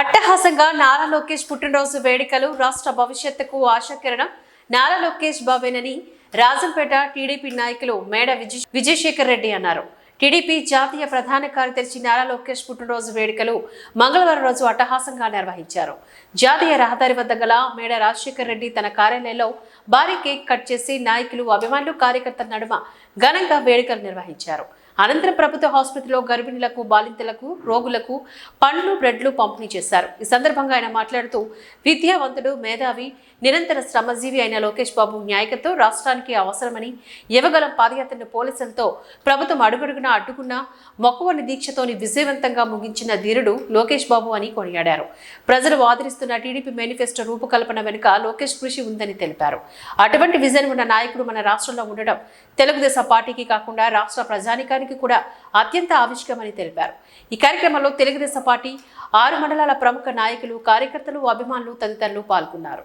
అట్టహాసంగా నారా లోకేష్ పుట్టినరోజు వేడుకలు రాష్ట్ర భవిష్యత్తుకు ఆశాకిరణం. నారా లోకేష్ బాబేనని రాజంపేట టీడీపీ నాయకులు మేడ విజయ్ విజయశేఖర్ రెడ్డి అన్నారు. టీడీపీ జాతీయ ప్రధాన కార్యదర్శి నారా లోకేష్ పుట్టినరోజు వేడుకలు మంగళవారం రోజు అట్టహాసంగా నిర్వహించారు. జాతీయ రహదారి వద్ద గల మేడ రాజశేఖర్ రెడ్డి తన కార్యాలయంలో భారీ కేక్ కట్ చేసి నాయకులు అభిమానులు కార్యకర్తల నడుమ ఘనంగా వేడుకలు నిర్వహించారు. అనంతరం ప్రభుత్వ ఆసుపత్రిలో గర్భిణులకు బాలింతలకు రోగులకు పండ్లు బ్రెడ్లు పంపిణీ చేశారు. ఈ సందర్భంగా ఆయన మాట్లాడుతూ విద్యావంతుడు మేధావి నిరంతర శ్రమజీవి అయిన లోకేష్ బాబు న్యాయకతో రాష్ట్రానికి అవసరమని యువగలం పాదయాత్రను పోలీసులతో ప్రభుత్వం అడుగడుగునా అడ్డుకున్న మక్కువని దీక్షతోని విజయవంతంగా ముగించిన ధీరుడు లోకేష్ బాబు అని కొనియాడారు. ప్రజలు ఆదరిస్తున్న టీడీపీ మేనిఫెస్టో రూపకల్పన వెనుక లోకేష్ కృషి ఉందని తెలిపారు. అటువంటి విజన్ ఉన్న నాయకుడు మన రాష్ట్రంలో ఉండడం తెలుగుదేశం పార్టీకి కాకుండా రాష్ట్ర ప్రజానికానికి కూడా అత్యంత ఆవిష్కమని తెలిపారు. ఈ కార్యక్రమంలో తెలుగుదేశం పార్టీ ఆరు మండలాల ప్రముఖ నాయకులు కార్యకర్తలు అభిమానులు తదితరులు పాల్గొన్నారు.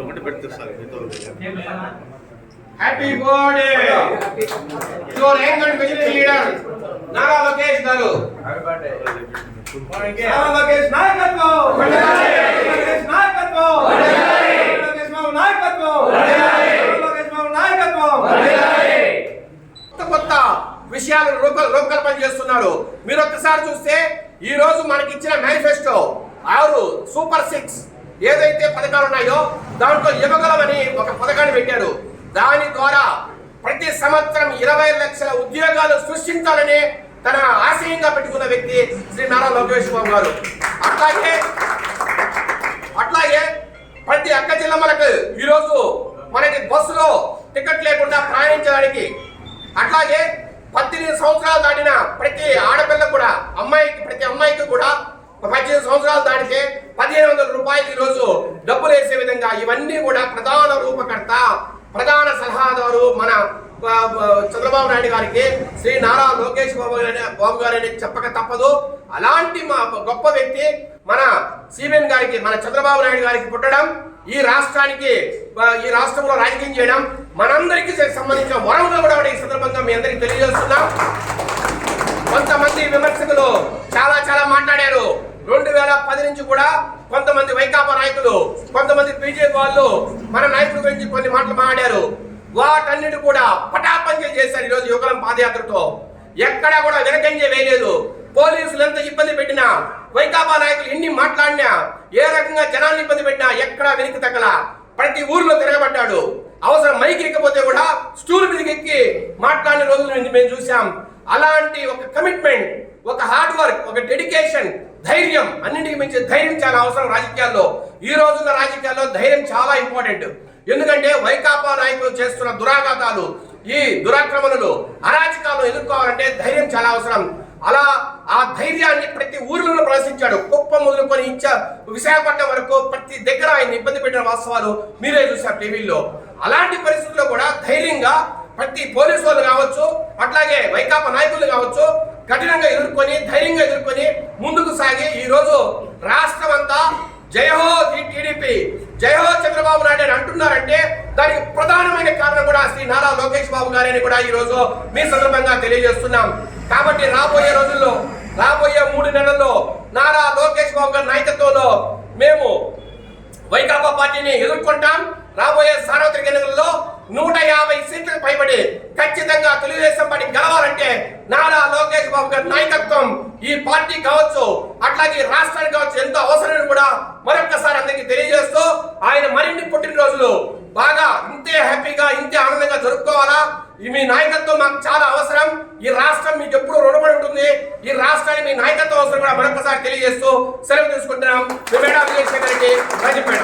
ఒకటి పెడితే సార్ మీతో happy birthday your visionary leader Nara Lokesh garu Nara Lokesh కొత్త రూప రూపకల్పన చేస్తున్నాడు మీరు ఒక్కసారి చూస్తే ఈ రోజు మనకి ఇచ్చిన మేనిఫెస్టో ఆరు సూపర్ సిక్స్ ఏదైతే పథకాలు ఉన్నాయో దాంట్లో యువగలమని ఒక పథకాన్ని పెట్టారు. దాని ద్వారా ప్రతి సంవత్సరం ఇరవై లక్షల ఉద్యోగాలు సృష్టించాలని తన ఆశయంగా పెట్టుకున్న వ్యక్తి శ్రీ నారా లోకేష్ బాబు గారు. అట్లాగే అట్లాగే ప్రతి అక్క చెల్లెమ్మలకు ఈరోజు మనకి బస్సులో టికెట్ లేకుండా ప్రయాణించడానికి అట్లాగే పద్దెనిమిది సంవత్సరాలు దాటిన ప్రతి ఆడపిల్ల కూడా అమ్మాయికి ప్రతి అమ్మాయికి కూడా పద్దెనిమిది సంవత్సరాలు దాటితే పదిహేను వందల రూపాయలు ఈరోజు డబ్బులు వేసే విధంగా ఇవన్నీ కూడా ప్రధాన రూపకర్త ప్రధాన సలహాదారు మన చంద్రబాబు నాయుడు గారికి శ్రీ నారా లోకేష్ బాబు గారి బాబు గారని చెప్పక తప్పదు. అలాంటి మా గొప్ప వ్యక్తి మన సిబిఎన్ గారికి మన చంద్రబాబు నాయుడు గారికి పుట్టడం ఈ రాష్ట్రానికి ఈ రాష్ట్రంలో రాజకీయం చేయడం మనందరికీ సంబంధించిన వరంగా కూడా ఈ సందర్భంగా మీ అందరికీ తెలియజేస్తున్నాం. కొంతమంది విమర్శకులు చాలా చాలా మాట్లాడారు. రెండు వేల పది నుంచి కూడా కొంతమంది వైకాపా నాయకులు కొంతమంది బీజేపీ వాళ్ళు మన నాయకుల గురించి కొన్ని మాటలు మాట్లాడారు. వాటన్నిటి కూడా పటాపంచలు చేశారు ఈరోజు యువకులం పాదయాత్రతో. ఎక్కడా కూడా వెనకంజ వేయలేదు. పోలీసులు ఎంత ఇబ్బంది పెట్టినా వైకాపా నాయకులు ఎన్ని మాట్లాడినా ఏ రకంగా జనాన్ని ఇబ్బంది పెట్టినా ఎక్కడా వెనక్కి తగ్గల. ప్రతి ఊర్లో తిరగబడ్డాడు. అవసరం మైకి ఎక్కిపోతే కూడా స్టూల్ మీదకి ఎక్కి మాట్లాడిన రోజులు నుంచి మేము చూసాం అలాంటి ఒక కమిట్మెంట్ ఒక హార్డ్ వర్క్ ఒక డెడికేషన్ ధైర్యం అన్నింటికి మించి ధైర్యం చాలా అవసరం రాజకీయాల్లో. ఈ రోజున రాజకీయాల్లో ధైర్యం చాలా ఇంపార్టెంట్ ఎందుకంటే వైకాపా నాయకులు చేస్తున్న దురాఘాతాలు ఈ దురాక్రమణలు అరాచకాలను ఎదుర్కోవాలంటే ధైర్యం చాలా అవసరం. అలా ఆ ధైర్యాన్ని ప్రతి ఊరిలో ప్రదర్శించాడు. కుప్పం మొదలుకొని ఇచ్చా విశాఖపట్నం వరకు ప్రతి దగ్గర ఆయన ఇబ్బంది పెట్టిన వాస్తవాలు మీరే చూశారు టీవీలో అలాంటి పరిస్థితుల్లో కూడా ధైర్యంగా ప్రతి పోలీసు వాళ్ళు కావచ్చు అట్లాగే వైకాపా నాయకులు కావచ్చు కఠినంగా ఎదుర్కొని ధైర్యంగా ఎదుర్కొని ముందుకు సాగి ఈ రోజు రాష్ట్రం అంతా జయహో టీడీపీ జయహో చంద్రబాబు నాయుడు అని అంటున్నారంటే దానికి ప్రధానమైన కారణం కూడా శ్రీ నారా లోకేష్ బాబు గారని కూడా ఈ రోజు మీ సందర్భంగా తెలియజేస్తున్నాం. కాబట్టి రాబోయే రోజుల్లో రాబోయే మూడు నెలల్లో నారా లోకేష్ బాబు గారి నాయకత్వంలో మేము వైకాపా పార్టీని ఎదుర్కొంటాం. రాబోయే సార్వత్రిక ఎన్నికల్లో నూట యాభై సీట్లకు పైబడి ఖచ్చితంగా తెలుగుదేశం పార్టీ గెలవాలంటే నారా లోకేష్ బాబు గారి నాయకత్వం ఈ పార్టీ కావచ్చు అట్లాగే రాష్ట్రానికి కావచ్చు ఎంతో అవసరమని కూడా మరొక్కసారి అందరికీ తెలియజేస్తూ ఆయన మరిన్ని పుట్టినరోజులు బాగా ఇంతే హ్యాపీగా ఇంతే ఆనందంగా జరుపుకోవాలా? మీ నాయకత్వం మాకు చాలా అవసరం. ఈ రాష్ట్రం మీకు ఎప్పుడు రుణపడి ఉంటుంది. ఈ రాష్ట్రానికి మీ నాయకత్వం అవసరం కూడా మరొకసారి తెలియజేస్తూ సెలవు తీసుకుంటున్నాం. మేడా విజయశేఖర్ రెడ్డి రాజపేట